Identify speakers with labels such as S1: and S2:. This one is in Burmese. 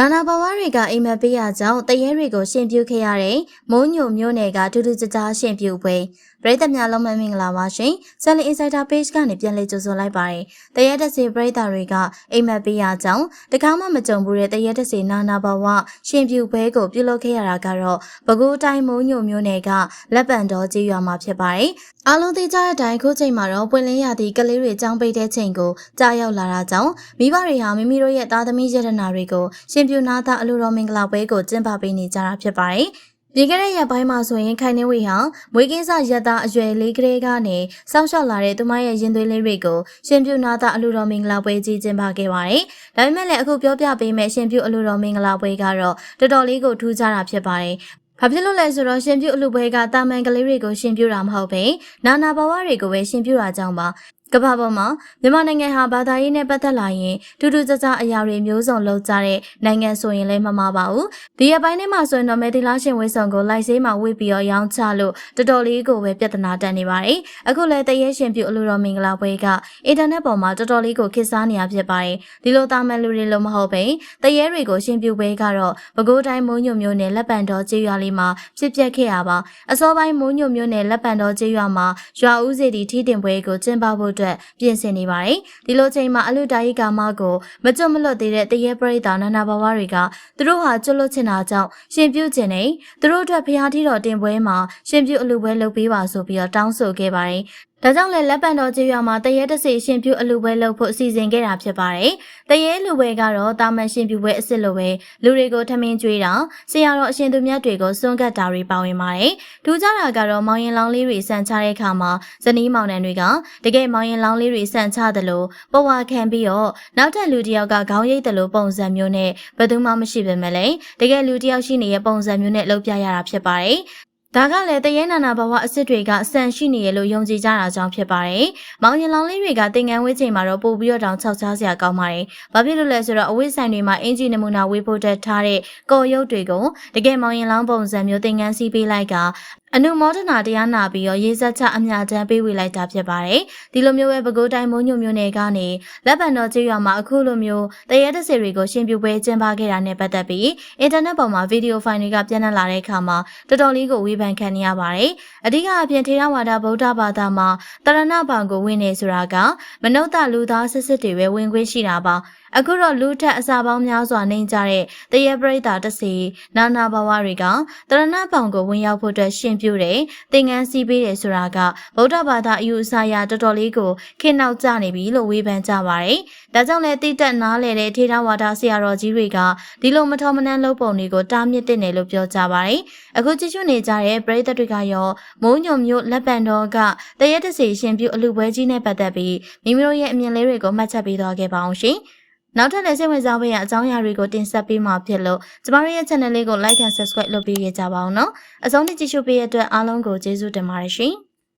S1: နာနာဘဝတွေကအိမ်မက်ပေးရကြောင်းတရေတွေကိုရှင်ပြုခဲ့ရတဲ့မုံညိုမျိုးနယ်ကထူးထူးခြားခြားရှင်ပြုပွဲပရိသတ်များလုံးမမင်္ဂလာပါရှင်။ Selling Insider Page ကနေပြန်လည်ကြိုဆိုလိုက်ပါတယ်။တရေတက်စီပရိသတ်တွေကအိမ်မက်ပေးရကြောင်းတကားမှမကြုံဘူးတဲ့တရေတက်စီနာနာဘဝရှင်ပြုပွဲကိုပြုလုပ်ခဲ့ရတာကတော့ပဲခူးတိုင်းမုံညိုမျိုးနယ်ကလက်ပံတော်ကြီးရွာမှာဖြစ်ပါတယ်။အားလုံးသိကြတဲ့အတိုင်းခုချိန်မှာတော့ပွင့်လင်းရသည့်ကလေးတွေចောင်းပိတ်တဲ့ချိန်ကိုကြာရောက်လာတာကြောင့်မိဘတွေဟာမိမိတို့ရဲ့သားသမီးရတနာတွေကိုရှင်ပြူနာသားအလိုတော်မင်္ဂလာပွဲကိုကျင်းပပေးနေကြတာဖြစ်ပါတယ်။ဒီကနေ့ရက်ပိုင်းမှာဆိုရင်ခိုင်နေဝေဟာမွေးကင်းစရက်သားအရွယ်လေးကလေးကနေစောင့်ရှောက်လာတဲ့သူမရဲ့ရင်သွေးလေးတွေကိုရှင်ပြူနာသားအလိုတော်မင်္ဂလာပွဲကြီးကျင်းပခဲ့ပါတယ်။ဒါပေမဲ့လည်းအခုပြောပြပေးမယ့်ရှင်ပြူအလိုတော်မင်္ဂလာပွဲကတော့တော်တော်လေးကိုထူးခြားတာဖြစ်ပါတယ်။ဘာဖြစ်လို့လဲဆိုတော့ရှင်ပြုတ်အလူပွဲကတာမန်ကလေးတွေကိုရှင်ပြုတ်တာမဟုတ်ပဲနာနာဘဝတွေကိုပဲရှင်ပြုတ်တာကြောင့်ပါ ကမ္ဘာပေါ်မှာမြန်မာနိုင်ငံဟာဘာသာရေးနဲ့ပတ်သက်လာရင်တူတူကြကြအရာတွေမျိုးစုံလုပ်ကြတဲ့နိုင်ငံဆိုရင်လည်းမမှားပါဘူးဒီအပိုင်းထဲမှာဆိုရင်တော့မေတီလာရှင်ဝေးဆောင်ကိုလိုက်ဆေးမှာဝေ့ပြီးတော့ရောင်းချလို့တော်တော်လေးကိုပဲပြဿနာတက်နေပါတယ်အခုလည်းတရဲရှင်ပြုတ်အလိုတော်မင်္ဂလာပွဲကအင်တာနက်ပေါ်မှာတော်တော်လေးကိုခေတ်စားနေရဖြစ်ပါတယ်ဒီလိုတာမန်လူတွေလို့မဟုတ်ပဲတရဲတွေကိုရှင်ပြုတ်ပွဲကတော့ပဲခူးတိုင်းမုံညိုမျိုးနဲ့လက်ပံတော်ကျေးရွာလေးမှာဖြစ်ပျက်ခဲ့ရပါအစောပိုင်းမုံညိုမျိုးနဲ့လက်ပံတော်ကျေးရွာမှာရွာဦးစီတီထီးတင်ပွဲကိုကျင်းပဖို့အတွက်ပြင်ဆင်နေပါတယ်ဒီလိုချိန်မှာအလူတာယီကာမကိုမကြွမလွတ်သေးတဲ့တရဲပရိသနာနာဘဝတွေကသူတို့ဟာကျွတ်လွတ်ချင်တာကြောင့်ရှင်ပြုတ်ခြင်းနဲ့သူတို့အတွက်ဖျားထီတော်တင်ပွဲမှာရှင်ပြုတ်အလူပွဲလုပ်ပေးပါဆိုပြီးတော့တောင်းဆိုခဲ့ပါတယ် ဒါကြောင့်လည်းလက်ပံတော်ကျေးရွာမှာတရဲတစီရှင်ပြုအလူပွဲလုပ်ဖို့အစီအစဉ်ခဲ့တာဖြစ်ပါတယ်။တရဲလူပွဲကတော့တာမန်ရှင်ပြုပွဲအစ်စ်လိုပဲလူတွေကိုထမင်းကျွေးတာဆရာတော်အရှင်သူမြတ်တွေကိုစွန့်ကပ်တာတွေပါဝင်ပါတယ်။ထူးခြားတာကတော့မောင်ရင်လောင်းလေးတွေဆန်ချတဲ့အခါမှာဇနီးမောင်နှံတွေကတကယ်မောင်ရင်လောင်းလေးတွေဆန်ချသလိုပဝါခံပြီးတော့နောက်ထပ်လူတစ်ယောက်ကခေါင်းရိပ်သလိုပုံစံမျိုးနဲ့ဘယ်သူမှမရှိပေမဲ့လည်းတကယ်လူတစ်ယောက်ရှိနေတဲ့ပုံစံမျိုးနဲ့လုပ်ပြရတာဖြစ်ပါတယ်။ ဒါကလည်းတရဲနာနာဘဝအစ်စ်တွေကဆန်ရှိနေရလို့ယုံကြည်ကြတာကြောင့်ဖြစ်ပါတယ်။မောင်ရင်လောင်လေးတွေကတင်ငန်းဝေးချိန်မှာတော့ပို့ပြီးတော့တောင်ခြောက်ချားစရာကောင်းပါတယ်။ဘာဖြစ်လို့လဲဆိုတော့အဝိဆိုင်တွေမှာအင်ဂျီနမူနာဝေးဖို့တက်ထားတဲ့ကော်ရုပ်တွေကိုတကယ်မောင်ရင်လောင်ပုံစံမျိုးတင်ငန်းစီးပေးလိုက်ကအနုမောဒနာတရားနာပြီးတော့ရေးဆက်ချအမြတမ်းပေးဝေလိုက်တာဖြစ်ပါတယ်။ဒီလိုမျိုးပဲပဲခူးတိုင်းမုံညိုမျိုးနယ်ကနေလက်ပံတော်ကျေးရွာမှာအခုလိုမျိုးတရဲတစီတွေကိုရှင်ပြပွဲကျင်းပခဲ့တာနဲ့ပတ်သက်ပြီးအင်တာနက်ပေါ်မှာဗီဒီယိုဖိုင်တွေကပြန့်နှံ့လာတဲ့အခါမှာတော်တော်လေးကိုဝေဖန်ခံနေရပါတယ်။အဓိကအပြင်ထေရဝါဒဗုဒ္ဓဘာသာမှာတရဏဘောင်ကိုဝင်နေဆိုတာကမနုဿလူသားစစ်စစ်တွေပဲဝင်ခွင့်ရှိတာပါ။အခုတော့လူထက်အစာပေါင်းများစွာနေကြတဲ့တရပရိသတစီနာနာဘဝတွေကတရဏပောင်ကိုဝင်ရောက်ဖို့အတွက်ရှင်ပြုတယ်သင်္ကန်းစီးပေးတယ်ဆိုတာကဗုဒ္ဓဘာသာအယူအဆအရတော်တော်လေးကိုခေနောက်ကျနေပြီလို့ဝေဖန်ကြပါတယ်။ဒါကြောင့်လည်းတိတက်နားလေတဲ့ထေရဝါဒဆရာတော်ကြီးတွေကဒီလိုမထောမနှမ်းလုပ်ပုံတွေကိုတားမြစ်တဲ့နယ်လို့ပြောကြပါတယ်။အခုကြည့်ရှုနေကြတဲ့ပရိသတ်တွေကရောမုံညုံမျိုးလက်ပံတော်ကတရက်တစီရှင်ပြုအလူပွဲကြီးနဲ့ပတ်သက်ပြီးမိမိတို့ရဲ့အမြင်လေးတွေကိုမှတ်ချက်ပေးသွားခဲ့ပါအောင်ရှင်။ နောက်ထပ်လည်းစိတ်ဝင်စားဖို့ရအကြောင်းအရာတွေကိုတင်ဆက်ပေးမှာဖြစ်လို့ကျမတို့ရဲ့ channel လေးကို like and subscribe လုပ်ပေးကြပါအောင်နော်အဆုံးထိကြည့်ရှုပေးရတဲ့အတွက်အားလုံးကိုကျေးဇူးတင်ပါတယ်ရှင်